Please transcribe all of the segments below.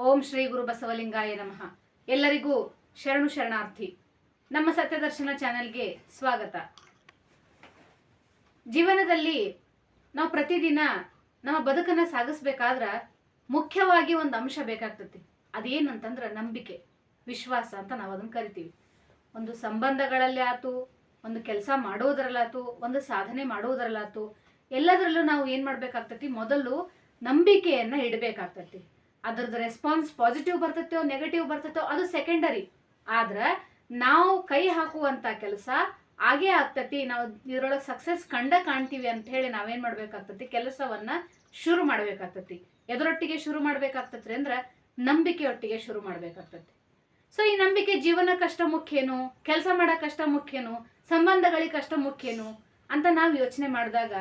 ಓಂ ಶ್ರೀ ಗುರು ಬಸವಲಿಂಗಾಯ ನಮಃ. ಎಲ್ಲರಿಗೂ ಶರಣು ಶರಣಾರ್ಥಿ. ನಮ್ಮ ಸತ್ಯದರ್ಶನ ಚಾನೆಲ್ಗೆ ಸ್ವಾಗತ. ಜೀವನದಲ್ಲಿ ನಾವು ಪ್ರತಿದಿನ ನಮ್ಮ ಬದುಕನ್ನ ಸಾಗಿಸ್ಬೇಕಾದ್ರೆ ಮುಖ್ಯವಾಗಿ ಒಂದು ಅಂಶ ಬೇಕಾಗ್ತತಿ. ಅದೇನಂತಂದ್ರೆ ನಂಬಿಕೆ, ವಿಶ್ವಾಸ ಅಂತ ನಾವು ಅದನ್ನ ಕರಿತೀವಿ. ಒಂದು ಸಂಬಂಧಗಳಲ್ಲಿ ಆತು ಒಂದು ಕೆಲಸ ಮಾಡೋದ್ರಲ್ಲಾತು, ಒಂದು ಸಾಧನೆ ಮಾಡೋದ್ರಲ್ಲಾತು ಎಲ್ಲದರಲ್ಲೂ ನಾವು ಏನು ಮಾಡ್ಬೇಕಾಗ್ತತಿ? ಮೊದಲು ನಂಬಿಕೆಯನ್ನ ಇಡಬೇಕಾಗ್ತತಿ. ಅದ್ರದ್ದು ರೆಸ್ಪಾನ್ಸ್ ಪಾಸಿಟಿವ್ ಬರ್ತೈತೋ ನೆಗೆಟಿವ್ ಬರ್ತೈತೋ, ಅದು ಸೆಕೆಂಡರಿ ಆದ್ರೆ ನಾವು ಕೈ ಹಾಕುವಂತ ಕೆಲಸ ಆಗೇ ಆಗ್ತತಿ. ನಾವು ಇದ್ರೊಳಗೆ ಸಕ್ಸಸ್ ಕಂಡ ಕಾಣ್ತೀವಿ ಅಂತ ಹೇಳಿ ನಾವೇನ್ ಮಾಡ್ಬೇಕಾಗ್ತತಿ? ಕೆಲಸವನ್ನ ಶುರು ಮಾಡ್ಬೇಕಾಗ್ತತಿ. ಎದರೊಟ್ಟಿಗೆ ಶುರು ಮಾಡ್ಬೇಕಾಗ್ತತ್ರಿ ಅಂದ್ರ ನಂಬಿಕೆಯೊಟ್ಟಿಗೆ ಶುರು ಮಾಡ್ಬೇಕಾಗ್ತತಿ. ಸೊ ಈ ನಂಬಿಕೆ ಜೀವನ ಕಷ್ಟ ಮುಖ್ಯನು, ಕೆಲಸ ಮಾಡಕ್ಕಷ್ಟ ಮುಖ್ಯನು, ಸಂಬಂಧಗಳಿಗೆ ಕಷ್ಟ ಮುಖ್ಯನು ಅಂತ ನಾವು ಯೋಚನೆ ಮಾಡಿದಾಗ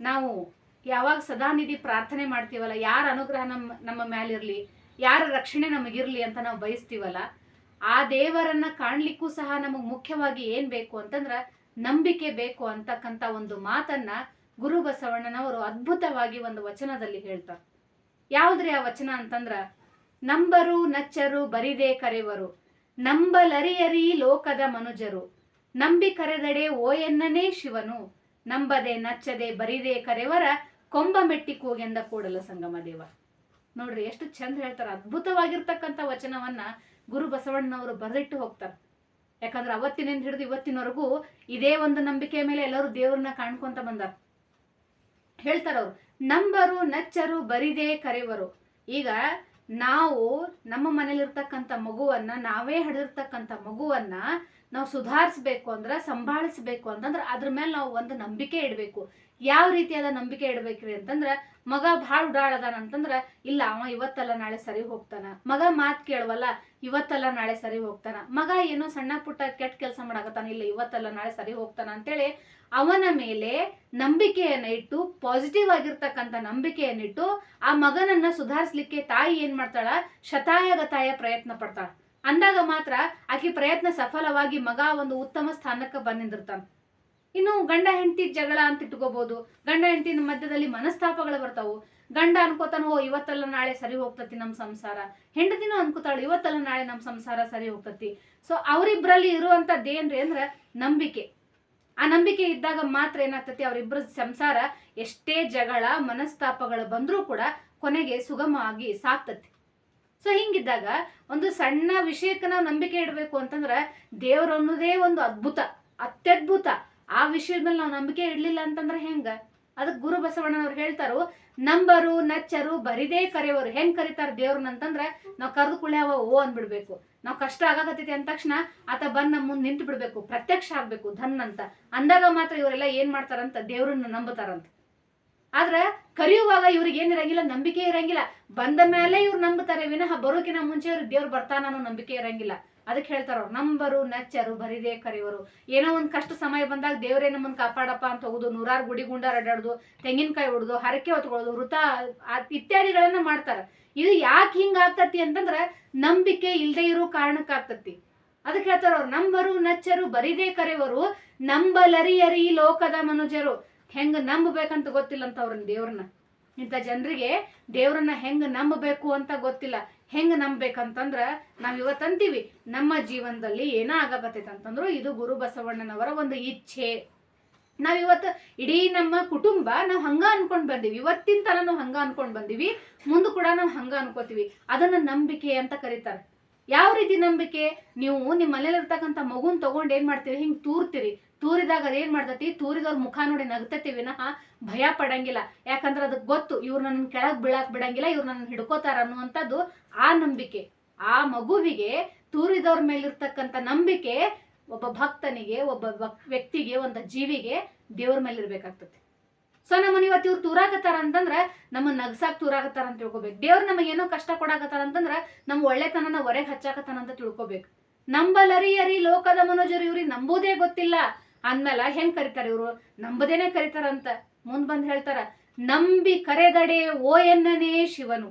ನಾವು ಯಾವಾಗ ಸದಾನಿಧಿ ಪ್ರಾರ್ಥನೆ ಮಾಡ್ತೀವಲ್ಲ, ಯಾರ ಅನುಗ್ರಹ ನಮ್ಮ ನಮ್ಮ ಮ್ಯಾಲಿರ್ಲಿ, ಯಾರ ರಕ್ಷಣೆ ನಮಗಿರ್ಲಿ ಅಂತ ನಾವು ಬಯಸ್ತೀವಲ್ಲ, ಆ ದೇವರನ್ನ ಕಾಣ್ಲಿಕ್ಕೂ ಸಹ ನಮಗ್ ಮುಖ್ಯವಾಗಿ ಏನ್ ಬೇಕು ಅಂತಂದ್ರ ನಂಬಿಕೆ ಬೇಕು ಅಂತಕ್ಕಂಥ ಒಂದು ಮಾತನ್ನ ಗುರು ಬಸವಣ್ಣನವರು ಅದ್ಭುತವಾಗಿ ಒಂದು ವಚನದಲ್ಲಿ ಹೇಳ್ತಾರೆ. ಯಾವ್ದ್ರಿ ಆ ವಚನ ಅಂತಂದ್ರ, ನಂಬರು ನಚ್ಚರು ಬರಿದೇ ಕರೆವರು, ನಂಬಲರಿಯರಿ ಲೋಕದ ಮನುಜರು, ನಂಬಿ ಕರೆದಡೆ ಓ ಎನ್ನನೇ ಶಿವನು, ನಂಬದೆ ನಚ್ಚದೆ ಬರಿದೇ ಕರೆವರ ಕೊಂಬ ಮೆಟ್ಟಿ ಕೂಗೆಂದ ಕೂಡಲ ಸಂಗಮ ದೇವ. ನೋಡ್ರಿ ಎಷ್ಟು ಚಂದ ಹೇಳ್ತಾರ. ಅದ್ಭುತವಾಗಿರ್ತಕ್ಕಂಥ ವಚನವನ್ನ ಗುರು ಬಸವಣ್ಣನವರು ಬರೆದಿಟ್ಟು ಹೋಗ್ತಾರೆ. ಯಾಕಂದ್ರೆ ಅವತ್ತಿನಿಂದ ಹಿಡಿದು ಇವತ್ತಿನವರೆಗೂ ಇದೇ ಒಂದು ನಂಬಿಕೆ ಮೇಲೆ ಎಲ್ಲರೂ ದೇವ್ರನ್ನ ಕಾಣ್ಕೊಂತ ಬಂದಾರ. ಹೇಳ್ತಾರ ಅವ್ರು, ನಂಬರು, ನಚ್ಚರು, ಬರಿದೇ ಕರೆವರು. ಈಗ ನಾವು ನಮ್ಮ ಮನೇಲಿರ್ತಕ್ಕಂಥ ಮಗುವನ್ನ, ನಾವೇ ಹಿಡಿದಿರ್ತಕ್ಕಂಥ ಮಗುವನ್ನ ನಾವು ಸುಧಾರಿಸ್ಬೇಕು ಅಂದ್ರೆ, ಸಂಭಾಳಿಸ್ಬೇಕು ಅಂತಂದ್ರ ಅದ್ರ ಮೇಲೆ ನಾವು ಒಂದು ನಂಬಿಕೆ ಇಡಬೇಕು. ಯಾವ ರೀತಿಯಾದ ನಂಬಿಕೆ ಇಡ್ಬೇಕ್ರಿ ಅಂತಂದ್ರ, ಮಗ ಭಾಳ ಉಡಾಳದಾನ ಅಂತಂದ್ರ, ಇಲ್ಲ ಅವ ಇವತ್ತಲ್ಲ ನಾಳೆ ಸರಿ ಹೋಗ್ತಾನ. ಮಗ ಮಾತ್ ಕೇಳವಲ್ಲ, ಇವತ್ತಲ್ಲ ನಾಳೆ ಸರಿ ಹೋಗ್ತಾನ. ಮಗ ಏನೋ ಸಣ್ಣ ಪುಟ್ಟ ಕೆಟ್ಟ ಕೆಲಸ ಮಾಡಾಕತ್ತಾನ, ಇಲ್ಲ ಇವತ್ತಲ್ಲ ನಾಳೆ ಸರಿ ಹೋಗ್ತಾನ ಅಂತೇಳಿ ಅವನ ಮೇಲೆ ನಂಬಿಕೆಯನ್ನ ಇಟ್ಟು ಪಾಸಿಟಿವ್ ಆಗಿರ್ತಕ್ಕಂಥ ನಂಬಿಕೆಯನ್ನಿಟ್ಟು ಆ ಮಗನನ್ನ ಸುಧಾರಿಸ್ಲಿಕ್ಕೆ ತಾಯಿ ಏನ್ ಮಾಡ್ತಾಳ? ಶತಾಯಗತಾಯ ಪ್ರಯತ್ನ ಪಡ್ತಾಳ. ಅಂದಾಗ ಮಾತ್ರ ಆಕೆ ಪ್ರಯತ್ನ ಸಫಲವಾಗಿ ಮಗ ಒಂದು ಉತ್ತಮ ಸ್ಥಾನಕ್ಕೆ ಬಂದಿರ್ತಾನೆ ಇನ್ನು ಗಂಡ ಹೆಂಡತಿ ಜಗಳ ಅಂತ ಇಟ್ಕೋಬಹುದು ಗಂಡ ಹೆಂಡತಿ ಮಧ್ಯದಲ್ಲಿ ಮನಸ್ತಾಪಗಳು ಬರ್ತಾವು. ಗಂಡ ಅನ್ಕೋತಾನ, ಇವತ್ತಲ್ಲ ನಾಳೆ ಸರಿ ಹೋಗ್ತತಿ ನಮ್ಮ ಸಂಸಾರ. ಹೆಂಡತಿನೂ ಅನ್ಕೋತಾಳು, ಇವತ್ತಲ್ಲ ನಾಳೆ ನಮ್ಮ ಸಂಸಾರ ಸರಿ ಹೋಗ್ತತಿ. ಸೊ ಅವರಿಬ್ಬರಲ್ಲಿ ಇರುವಂತದ್ದು ಏನ್ರಿ ಅಂದ್ರ ನಂಬಿಕೆ. ಆ ನಂಬಿಕೆ ಇದ್ದಾಗ ಮಾತ್ರ ಏನಾಗ್ತತಿ? ಅವರಿಬ್ಬರ ಸಂಸಾರ ಎಷ್ಟೇ ಜಗಳ, ಮನಸ್ತಾಪಗಳು ಬಂದರೂ ಕೂಡ ಕೊನೆಗೆ ಸುಗಮವಾಗಿ ಸಾಕ್ತತಿ ಸೊ ಹಿಂಗಿದ್ದಾಗ ಒಂದು ಸಣ್ಣ ವಿಷಯಕ್ಕೆ ನಾವು ನಂಬಿಕೆ ಇಡಬೇಕು ಅಂತಂದ್ರೆ ದೇವ್ರು ಅನ್ನೋದೇ ಒಂದು ಅದ್ಭುತ, ಅತ್ಯದ್ಭುತ. ಆ ವಿಷಯದ ಮೇಲೆ ನಾವು ನಂಬಿಕೆ ಇಡ್ಲಿಲ್ಲ ಅಂತಂದ್ರೆ ಹೆಂಗ? ಅದಕ್ಕೆ ಗುರು ಬಸವಣ್ಣನವ್ರು ಹೇಳ್ತಾರು, ನಂಬರು, ನಚ್ಚರು, ಬರಿದೇ ಕರೆಯೋರು. ಹೆಂಗ್ ಕರಿತಾರ ದೇವ್ರನ್ನ ಅಂತಂದ್ರೆ ನಾವು ಕರೆದು ಕುಳ್ಯಾವ ಓ ಅಂದ್ಬಿಡ್ಬೇಕು. ನಾವು ಕಷ್ಟ ಆಗಾಕತ್ತೈತಿ ಅಂದ ತಕ್ಷಣ ಆತ ಬಂದ್ ನಮ್ಮ ಮುಂದೆ ನಿಂತು ಬಿಡ್ಬೇಕು ಪ್ರತ್ಯಕ್ಷ ಆಗ್ಬೇಕು, ಧನ್ ಅಂತ. ಅಂದಾಗ ಮಾತ್ರ ಇವರೆಲ್ಲ ಏನ್ ಮಾಡ್ತಾರಂತ ದೇವ್ರನ್ನ ನಂಬುತ್ತಾರಂತ ಆದ್ರ ಕರೆಯುವಾಗ ಇವ್ರಿಗೆ ಏನಿರಂಗಿಲ್ಲ ನಂಬಿಕೆ ಇರಂಗಿಲ್ಲ. ಬಂದ ಮೇಲೆ ಇವ್ರು ನಂಬುತ್ತಾರೆ ವಿನಃ ಬರೋಕಿನ ಮುಂಚೆ ಇವ್ರು ದೇವ್ರು ಬರ್ತಾನ ನಂಬಿಕೆ ಇರಂಗಿಲ್ಲ. ಅದಕ್ಕೆ ಹೇಳ್ತಾರ ಅವ್ರು ನಂಬರು, ನಚ್ಚರು, ಬರಿದೇ ಕರೆಯುವರು. ಏನೋ ಒಂದ್ ಕಷ್ಟ ಸಮಯ ಬಂದಾಗ ದೇವ್ರೇ ನಮ್ಮನ್ ಕಾಪಾಡಪ್ಪ ಅಂತ ಹೋಗುದು, ನೂರಾರು ಗುಡಿ ಗುಂಡಾರ ಅಡ್ಡಾಡುದು, ತೆಂಗಿನಕಾಯಿ ಹೊಡುದು ಹರಕೆ ಹೊತ್ಕೊಳ್ಳೋದು ವೃತ ಇತ್ಯಾದಿಗಳನ್ನ ಮಾಡ್ತಾರ. ಇದು ಯಾಕೆ ಹಿಂಗ ಆಗ್ತತಿ ಅಂತಂದ್ರ ನಂಬಿಕೆ ಇಲ್ಲದೆ ಇರೋ ಕಾರಣಕ್ಕಾಗ್ತತಿ ಅದಕ್ಕೆ ಹೇಳ್ತಾರ ಅವ್ರು ನಂಬರು, ನಚ್ಚರು, ಬರಿದೇ ನಂಬಲರಿ ನಂಬಲರಿಯರಿ ಲೋಕದ ಮನುಜರು. ಹೆಂಗ ನಂಬಬೇಕಂತ ಗೊತ್ತಿಲ್ಲ ಅಂತ ಅವ್ರನ್ನ ದೇವ್ರನ್ನ. ಇಂಥ ಜನರಿಗೆ ದೇವ್ರನ್ನ ಹೆಂಗ ನಂಬಬೇಕು ಅಂತ ಗೊತ್ತಿಲ್ಲ. ಹೆಂಗ ನಂಬಬೇಕಂತಂದ್ರ ನಾವು ಇವತ್ತಂತೀವಿ ನಮ್ಮ ಜೀವನದಲ್ಲಿ ಏನ ಆಗಕತ್ತೈತೆ ಅಂತಂದ್ರು ಇದು ಗುರು ಬಸವಣ್ಣನವರ ಒಂದು ಇಚ್ಛೆ. ನಾವು ಇವತ್ತು ಇಡೀ ನಮ್ಮ ಕುಟುಂಬ ನಾವು ಹಂಗ ಅನ್ಕೊಂಡ್ ಬಂದೀವಿ. ಇವತ್ತಿನ ತನ ನಾವು ಹಂಗ ಅನ್ಕೊಂಡ್ ಬಂದೀವಿ, ಮುಂದೆ ಕೂಡ ನಾವು ಹಂಗ ಅನ್ಕೋತೀವಿ. ಅದನ್ನ ನಂಬಿಕೆ ಅಂತ ಕರೀತಾರೆ. ಯಾವ ರೀತಿ ನಂಬಿಕೆ? ನೀವು ನಿಮ್ಮ ಮನೇಲಿರ್ತಕ್ಕಂಥ ಮಗುನ್ ತಗೊಂಡ್ ಏನ್ ಮಾಡ್ತೀರಿ? ಹಿಂಗ್ ತೂರ್ತೀರಿ. ತೂರಿದಾಗ ಅದೇನ್ ಮಾಡ್ತತಿ? ತೂರಿದವ್ರ ಮುಖ ನೋಡಿ ನಗ್ತತಿ ವಿನಃ ಭಯ ಪಡಂಗಿಲ್ಲ. ಯಾಕಂದ್ರೆ ಅದಕ್ಕೆ ಗೊತ್ತು ಇವ್ರು ನನ್ನ ಕೆಳಗ್ ಬೀಳಾಕ್ ಬಿಡಂಗಿಲ್ಲ, ಇವ್ರು ನನ್ನ ಹಿಡ್ಕೋತಾರ ಅನ್ನುವಂಥದ್ದು ಆ ನಂಬಿಕೆ. ಆ ಮಗುವಿಗೆ ತೂರಿದವ್ರ ಮೇಲಿರ್ತಕ್ಕಂಥ ನಂಬಿಕೆ ಒಬ್ಬ ಭಕ್ತನಿಗೆ, ಒಬ್ಬ ವ್ಯಕ್ತಿಗೆ, ಒಂದು ಜೀವಿಗೆ ದೇವ್ರ ಮೇಲೆ ಇರ್ಬೇಕಾಗ್ತತಿ. ಸೊ ನಮ್ಮನ್ನ ಇವತ್ತು ಇವ್ರು ತೂರಾಕತ್ತಾರ ಅಂತಂದ್ರ ನಮ್ಮ ನಗ್ಸಾಕ್ ತೂರಾಗತ್ತಾರ ಅಂತ ತಿಳ್ಕೊಬೇಕು. ದೇವ್ರು ನಮಗೆ ಏನೋ ಕಷ್ಟ ಕೊಡಾಕತ್ತಾರ ಅಂತಂದ್ರ ನಮ್ಮ ಒಳ್ಳೆತನನ ಹೊರಗೆ ಹಚ್ಚಾಕತ್ತಾನ ಅಂತ ತಿಳ್ಕೊಬೇಕು. ನಂಬಲರಿಯರಿ ಲೋಕದ ಮನೋಜರು ಇವ್ರಿಗೆ ನಂಬುದೇ ಗೊತ್ತಿಲ್ಲ ಅಂದ್ಮೇಲೆ ಹೆಂಗ್ ಕರಿತಾರ ಇವ್ರು? ನಂಬದೇನೆ ಕರಿತಾರಂತ. ಮುಂದ್ ಬಂದ್ ಹೇಳ್ತಾರ, ನಂಬಿ ಕರೆದಡೆ ಓ ಎನ್ನನೇ ಶಿವನು.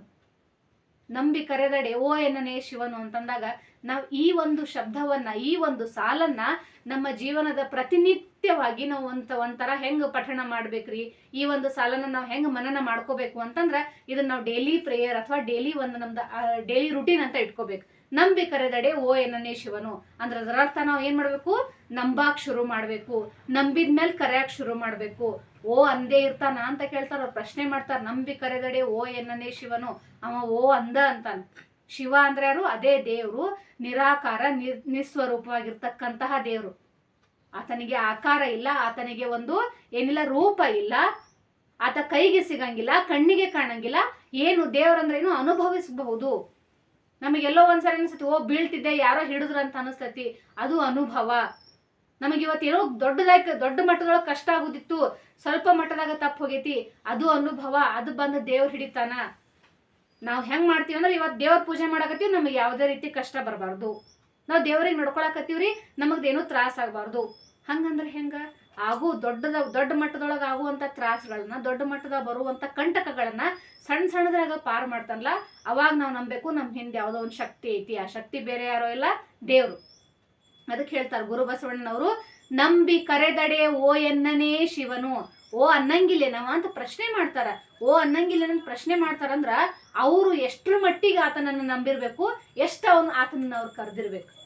ನಂಬಿ ಕರೆದಡೆ, ಓ ಎನ್ನನೇ ಶಿವನು ಅಂತಂದಾಗ ನಾವು ಈ ಒಂದು ಶಬ್ದವನ್ನ, ಈ ಒಂದು ಸಾಲನ್ನ ನಮ್ಮ ಜೀವನದ ಪ್ರತಿನಿತ್ಯವಾಗಿ ನಾವು ಒಂತ, ಒಂಥರ ಹೆಂಗ್ ಪಠಣ ಮಾಡ್ಬೇಕ್ರಿ? ಈ ಒಂದು ಸಾಲನ್ನ ನಾವು ಹೆಂಗ್ ಮನನ ಮಾಡ್ಕೋಬೇಕು ಅಂತಂದ್ರ ಇದನ್ನ ನಾವು ಡೈಲಿ ಪ್ರೇಯರ್ ಅಥವಾ ಡೈಲಿ ಒಂದು ನಮ್ದು ಡೈಲಿ ರುಟೀನ್ ಅಂತ ಇಟ್ಕೋಬೇಕು. ನಂಬಿ ಕರೆದಡೆ, ಓ ಎನ್ನನೇ ಶಿವನು ಅಂದ್ರೆ ಅದರ ಅರ್ಥ ನಾವು ಏನ್ ಮಾಡ್ಬೇಕು? ನಂಬಾಕ್ ಶುರು ಮಾಡ್ಬೇಕು. ನಂಬಿದ್ಮೇಲೆ ಕರೆಯಕ್ ಶುರು ಮಾಡ್ಬೇಕು. ಓ ಅಂದೇ ಇರ್ತಾನ ಅಂತ ಕೇಳ್ತಾರ ಪ್ರಶ್ನೆ ಮಾಡ್ತಾರ, ನಂಬಿ ಕರೆದಡೆ ಓ ಎನ್ನನೇ ಶಿವನು, ಅವ ಓ ಅಂದ ಅಂತಾನ. ಶಿವ ಅಂದ್ರೆ ಯಾರು? ಅದೇ ದೇವ್ರು, ನಿರಾಕಾರ ನಿರ್ ನಿಸ್ವರೂಪವಾಗಿರ್ತಕ್ಕಂತಹ ದೇವ್ರು. ಆತನಿಗೆ ಆಕಾರ ಇಲ್ಲ, ಆತನಿಗೆ ಒಂದು ಏನಿಲ್ಲ, ರೂಪ ಇಲ್ಲ, ಆತ ಕೈಗೆ ಸಿಗಂಗಿಲ್ಲ, ಕಣ್ಣಿಗೆ ಕಾಣಂಗಿಲ್ಲ, ಏನು ದೇವರಂದ್ರೆ ಏನು? ಅನುಭವಿಸಬಹುದು. ನಮಗೆಲ್ಲೋ ಒಂದ್ಸರಿ ಅನ್ಸತಿ ಓ ಬೀಳ್ತಿದ್ದೆ, ಯಾರೋ ಹಿಡಿದ್ರು ಅಂತ ಅನಿಸ್ತತಿ. ಅದು ಅನುಭವ. ನಮಗೆ ಇವತ್ತೇನೋ ದೊಡ್ಡದಾಗಿ, ದೊಡ್ಡ ಮಟ್ಟದೊಳಗೆ ಕಷ್ಟ ಆಗುದಿತ್ತು. ಸ್ವಲ್ಪ ಮಟ್ಟದಾಗ ತಪ್ಪು ಹೋಗೈತಿ. ಅದು ಅನುಭವ, ಅದು ಬಂದು ದೇವ್ರು ಹಿಡಿತಾನ. ನಾವು ಹೆಂಗ್ ಮಾಡ್ತೀವಿ ಅಂದ್ರೆ ಇವತ್ತು ದೇವ್ರ ಪೂಜೆ ಮಾಡಕತ್ತೀವಿ, ನಮಗೆ ಯಾವುದೇ ರೀತಿ ಕಷ್ಟ ಬರಬಾರ್ದು. ನಾವು ದೇವ್ರಿಗೆ ನಡ್ಕೊಳಕತ್ತೀವ್ರಿ, ನಮಗ್ದೇನು ತ್ರಾಸ ಆಗಬಾರ್ದು. ಹಂಗಂದ್ರೆ ಹೆಂಗ? ಆಗು ದೊಡ್ಡದ, ದೊಡ್ಡ ಮಟ್ಟದೊಳಗೆ ಆಗುವಂಥ ತ್ರಾಸಗಳನ್ನ, ದೊಡ್ಡ ಮಟ್ಟದಾಗ ಬರುವಂತ ಕಂಟಕಗಳನ್ನ ಸಣ್ಣ ಸಣ್ಣದ್ರಾಗ ಪಾರ್ ಮಾಡ್ತಾನಲ್ಲ ಅವಾಗ ನಾವು ನಂಬಬೇಕು ನಮ್ಮ ಹಿಂದೆ ಯಾವುದೋ ಒಂದು ಶಕ್ತಿ ಐತಿ. ಆ ಶಕ್ತಿ ಬೇರೆ ಯಾರೋ ಇಲ್ಲ, ದೇವ್ರು. ಅದಕ್ಕೆ ಹೇಳ್ತಾರೆ ಗುರು ಬಸವಣ್ಣನವರು, ನಂಬಿ ಕರೆದಡೆ ಓ ಎನ್ನನೇ ಶಿವನು. ಓ ಅನ್ನಂಗಿಲ್ಲೇನವ ಅಂತ ಪ್ರಶ್ನೆ ಮಾಡ್ತಾರ. ಓ ಅನ್ನಂಗಿಲ್ಲೇನ ಪ್ರಶ್ನೆ ಮಾಡ್ತಾರಂದ್ರ, ಅವರು ಎಷ್ಟ್ರ ಮಟ್ಟಿಗೆ ಆತನನ್ನ ನಂಬಿರ್ಬೇಕು, ಎಷ್ಟು ಅವನು ಆತನನ್ನ ಅವ್ರು ಕರೆದಿರ್ಬೇಕು.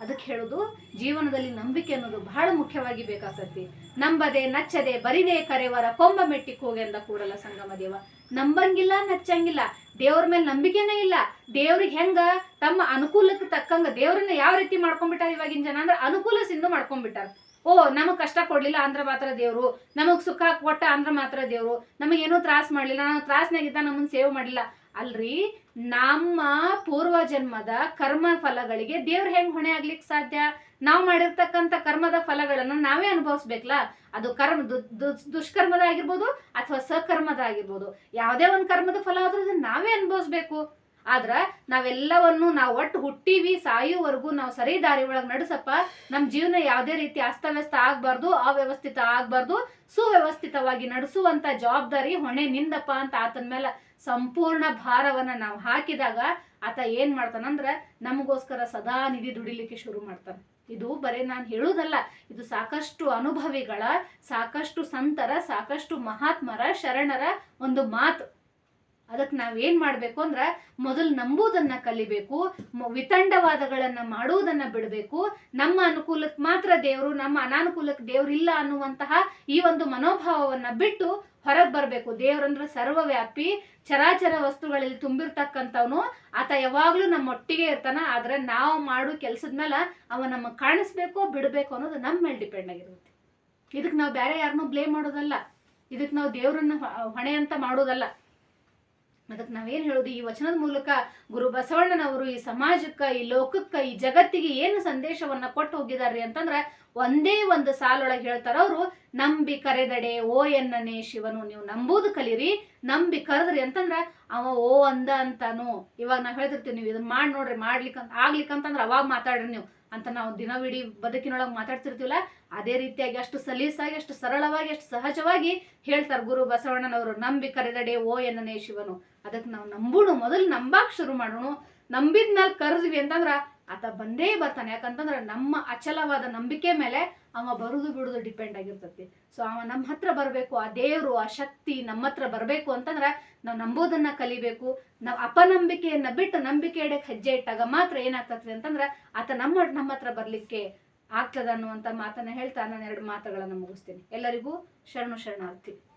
ಅದಕ್ಕೆ ಹೇಳೋದು, ಜೀವನದಲ್ಲಿ ನಂಬಿಕೆ ಅನ್ನೋದು ಬಹಳ ಮುಖ್ಯವಾಗಿ ಬೇಕಾಗ್ತತಿ ನಂಬದೆ ನಚ್ಚದೆ ಬರಿದೇ ಕರೆವರ ಕೊಂಬ ಮೆಟ್ಟಿಕ್ ಹೋಗೆಂದ ಕೂಡಲ್ಲ ಸಂಗಮ ದೇವ. ನಂಬಂಗಿಲ್ಲ, ನಚ್ಚಂಗಿಲ್ಲ, ದೇವ್ರ ಮೇಲೆ ನಂಬಿಕೆನೇ ಇಲ್ಲ. ದೇವ್ರಿಗೆ ಹೆಂಗ? ತಮ್ಮ ಅನುಕೂಲಕ್ಕೆ ತಕ್ಕಂಗ ದೇವ್ರನ್ನ ಯಾವ ರೀತಿ ಮಾಡ್ಕೊಂಡ್ಬಿಟ್ಟಾರ ಇವಾಗಿನ ಜನ ಅಂದ್ರೆ ಅನುಕೂಲಸಿಂದ ಮಾಡ್ಕೊಂಡ್ಬಿಟ್ಟಾರ. ಓ, ನಮಗ್ ಕಷ್ಟ ಕೊಡ್ಲಿಲ್ಲ ಅಂದ್ರೆ ಮಾತ್ರ ದೇವ್ರು. ನಮಗ್ ಸುಖ ಕೊಟ್ಟ ಅಂದ್ರೆ ಮಾತ್ರ ದೇವ್ರು. ನಮಗೇನು ತ್ರಾಸ್ ಮಾಡ್ಲಿಲ್ಲ ನಾವು ತ್ರಾಸ್ನಾಗಿದ್ದ ನಮ್ಮನ್ನು ಸೇವ್ ಮಾಡಿಲ್ಲ. ಅಲ್ರಿ, ನಮ್ಮ ಪೂರ್ವ ಜನ್ಮದ ಕರ್ಮ ಫಲಗಳಿಗೆ ದೇವ್ರು ಹೆಂಗ್ ಹೊಣೆ ಆಗ್ಲಿಕ್ಕೆ ಸಾಧ್ಯ? ನಾವು ಮಾಡಿರ್ತಕ್ಕಂಥ ಕರ್ಮದ ಫಲಗಳನ್ನ ನಾವೇ ಅನುಭವಿಸ್ಬೇಕಲ್ಲ? ಅದು ಕರ್ಮ ದುಷ್ಕರ್ಮದ ಆಗಿರ್ಬೋದು ಅಥವಾ ಸಕರ್ಮದ ಆಗಿರ್ಬೋದು. ಯಾವುದೇ ಒಂದು ಕರ್ಮದ ಫಲ ಆದ್ರೂ ಅದನ್ನ ನಾವೇ ಅನುಭವಿಸ್ಬೇಕು. ಆದ್ರ ನಾವೆಲ್ಲವನ್ನು ನಾವು ಒಟ್ಟು ಹುಟ್ಟಿವಿ ಸಾಯುವವರೆಗೂ ನಾವು ಸರಿ ದಾರಿ ಒಳಗೆ ನಡೆಸಪ್ಪ. ನಮ್ಮ ಜೀವನ ಯಾವುದೇ ರೀತಿ ಅಸ್ತವ್ಯಸ್ತ ಆಗ್ಬಾರ್ದು, ಅವ್ಯವಸ್ಥಿತ ಆಗ್ಬಾರ್ದು, ಸುವ್ಯವಸ್ಥಿತವಾಗಿ ನಡೆಸುವಂತ ಜವಾಬ್ದಾರಿ ಹೊಣೆ ನಿಂದಪ್ಪ ಅಂತ ಆತನ ಮೇಲೆ ಸಂಪೂರ್ಣ ಭಾರವನ್ನ ನಾವು ಹಾಕಿದಾಗ ಆತ ಏನ್ ಮಾಡ್ತಾನಂದ್ರ ನಮಗೋಸ್ಕರ ಸದಾ ನಿಧಿ ದುಡಿಲಿಕ್ಕೆ ಶುರು ಮಾಡ್ತಾನೆ. ಇದು ಬರೀ ನಾನು ಹೇಳುವುದಲ್ಲ ಇದು ಸಾಕಷ್ಟು ಅನುಭವಿಗಳ, ಸಾಕಷ್ಟು ಸಂತರ, ಸಾಕಷ್ಟು ಮಹಾತ್ಮರ, ಶರಣರ ಒಂದು ಮಾತು. ಅದಕ್ಕೆ ನಾವೇನ್ ಮಾಡಬೇಕು ಅಂದ್ರೆ ಮೊದಲು ನಂಬುವುದನ್ನ ಕಲಿಬೇಕು ವಿತಂಡವಾದಗಳನ್ನ ಮಾಡುವುದನ್ನ ಬಿಡಬೇಕು. ನಮ್ಮ ಅನುಕೂಲಕ್ಕೆ ಮಾತ್ರ ದೇವರು, ನಮ್ಮ ಅನಾನುಕೂಲಕ್ಕೆ ದೇವ್ರು ಇಲ್ಲ ಅನ್ನುವಂತಹ ಈ ಒಂದು ಮನೋಭಾವವನ್ನ ಬಿಟ್ಟು ಹೊರಗೆ ಬರಬೇಕು. ದೇವರಂದ್ರೆ ಸರ್ವವ್ಯಾಪಿ, ಚರಾಚರ ವಸ್ತುಗಳಲ್ಲಿ ತುಂಬಿರ್ತಕ್ಕಂಥವನು. ಆತ ಯಾವಾಗ್ಲೂ ನಮ್ಮ ಒಟ್ಟಿಗೆ ಇರ್ತಾನ, ಆದ್ರೆ ನಾವು ಮಾಡೋ ಕೆಲ್ಸದ ಮೇಲೆ ಅವ ನಮ್ಮ ಕಾಣಿಸ್ಬೇಕು ಬಿಡಬೇಕು ಅನ್ನೋದು ನಮ್ಮ ಮೇಲೆ ಡಿಪೆಂಡ್ ಆಗಿರುತ್ತೆ. ಇದಕ್ಕೆ ನಾವು ಬೇರೆ ಯಾರನ್ನೂ ಬ್ಲೇಮ್ ಮಾಡೋದಲ್ಲ. ಇದಕ್ಕೆ ನಾವು ದೇವರನ್ನ ಹೊಣೆ ಅಂತ ಮಾಡೋದಲ್ಲ. ಅದಕ್ಕೆ ನಾವೇನು ಹೇಳೋದು? ಈ ವಚನದ ಮೂಲಕ ಗುರು ಬಸವಣ್ಣನವರು ಈ ಸಮಾಜಕ್ಕೆ, ಈ ಲೋಕಕ್ಕೆ, ಈ ಜಗತ್ತಿಗೆ ಏನು ಸಂದೇಶವನ್ನ ಕೊಟ್ಟು ಹೋಗಿದಾರ್ರಿ ಅಂತಂದ್ರೆ ಒಂದೇ ಒಂದು ಸಾಲೊಳಗೆ ಹೇಳ್ತಾರ ಅವರು, ನಂಬಿ ಕರೆದಡೆ ಓ ಎನ್ನನೆ ಶಿವನು, ನೀವು ನಂಬುದು ಕಲೀರಿ, ನಂಬಿ ಕರೆದ್ರಿ ಅಂತಂದ್ರ ಅವ ಓ ಅಂದ ಅಂತಾನು. ಇವಾಗ ನಾವು ಹೇಳ್ತಿರ್ತೀವಿ, ನೀವು ಇದನ್ನ ಮಾಡಿ ನೋಡ್ರಿ, ಮಾಡ್ಲಿಕ್ಕಂತ, ಆಗ್ಲಿಕ್ಕಂತಂದ್ರೆ ಅವಾಗ ಮಾತಾಡ್ರಿ ನೀವು ಅಂತ ನಾವು ದಿನವಿಡೀ ಬದುಕಿನೊಳಗೆ ಮಾತಾಡ್ತಿರ್ತೀವಲ್ಲ ಅದೇ ರೀತಿಯಾಗಿ ಅಷ್ಟು ಸಲೀಸಾಗಿ, ಅಷ್ಟು ಸರಳವಾಗಿ, ಅಷ್ಟು ಸಹಜವಾಗಿ ಹೇಳ್ತಾರೆ ಗುರು ಬಸವಣ್ಣನವರು, ನಂಬಿ ಕರೆದಡೆ ಓ ಎನ್ನನೇ ಶಿವನು. ಅದಕ್ಕೆ ನಾವು ನಂಬೋಣ, ಮೊದಲು ನಂಬಾಕ್ ಶುರು ಮಾಡೋಣ. ನಂಬಿದ್ಮೇಲೆ ಕರೆದ್ವಿ ಅಂತಂದ್ರ ಆತ ಬಂದೇ ಬರ್ತಾನೆ. ಯಾಕಂತಂದ್ರೆ ನಮ್ಮ ಅಚಲವಾದ ನಂಬಿಕೆ ಮೇಲೆ ಅವ ಬರುದು ಬಿಡುದು ಡಿಪೆಂಡ್ ಆಗಿರ್ತತಿ. ಸೊ ಅವ ನಮ್ಮ ಹತ್ರ ಬರಬೇಕು, ಆ ದೇವರು, ಆ ಶಕ್ತಿ ನಮ್ಮ ಹತ್ರ ಬರಬೇಕು ಅಂತಂದ್ರೆ ನಾವು ನಂಬೋದನ್ನ ಕಲಿಬೇಕು. ನಾವು ಅಪನಂಬಿಕೆಯನ್ನ ಬಿಟ್ಟು ನಂಬಿಕೆ ಎಡೆಗೆ ಹೆಜ್ಜೆ ಇಟ್ಟಾಗ ಮಾತ್ರ ಏನಾಗ್ತತಿ ಅಂತಂದ್ರೆ ಆತ ನಮ್ಮ ನಮ್ಮ ಹತ್ರ ಬರ್ಲಿಕ್ಕೆ ಆಗ್ತದ ಅನ್ನುವಂತ ಮಾತನ್ನ ಹೇಳ್ತಾ ನಾನು ಎರಡು ಮಾತುಗಳನ್ನ ಮುಗಿಸ್ತೀನಿ. ಎಲ್ಲರಿಗೂ ಶರಣು ಶರಣಾರ್ಥಿ.